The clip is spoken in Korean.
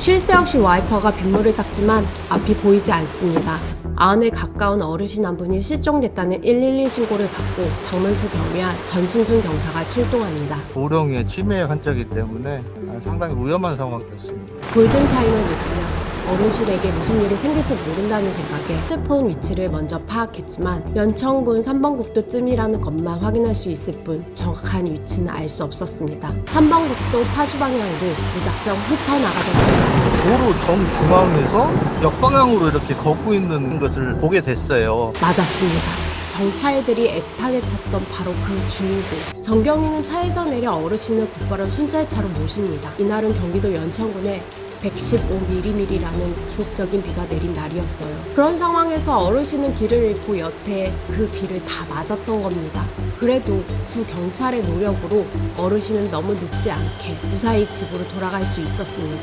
쉴새 없이 와이퍼가 빗물을 닦지만 앞이 보이지 않습니다. 아흔에 가까운 어르신 한 분이 실종됐다는 112 신고를 받고 방문소 경위와 전승준 경사가 출동합니다. 보령의 치매 환자이기 때문에 상당히 위험한 상황이었습니다. 골든타임을 놓치면 어르신에게 무슨 일이 생길지 모른다는 생각에 휴대폰 위치를 먼저 파악했지만 연천군 3번 국도쯤이라는 것만 확인할 수 있을 뿐 정확한 위치는 알 수 없었습니다. 3번 국도 파주 방향으로 무작정 훑어나가던 도로 정중앙에서 역방향으로 이렇게 걷고 있는 것을 보게 됐어요. 맞았습니다. 경찰들이 애타게 찾던 바로 그 주인공. 정경이는 차에서 내려 어르신을 곧바로 순찰차로 모십니다. 이날은 경기도 연천군에 115mm라는 기록적인 비가 내린 날이었어요. 그런 상황에서 어르신은 길을 잃고 여태 그 비를 다 맞았던 겁니다. 그래도 두 경찰의 노력으로 어르신은 너무 늦지 않게 무사히 집으로 돌아갈 수 있었습니다.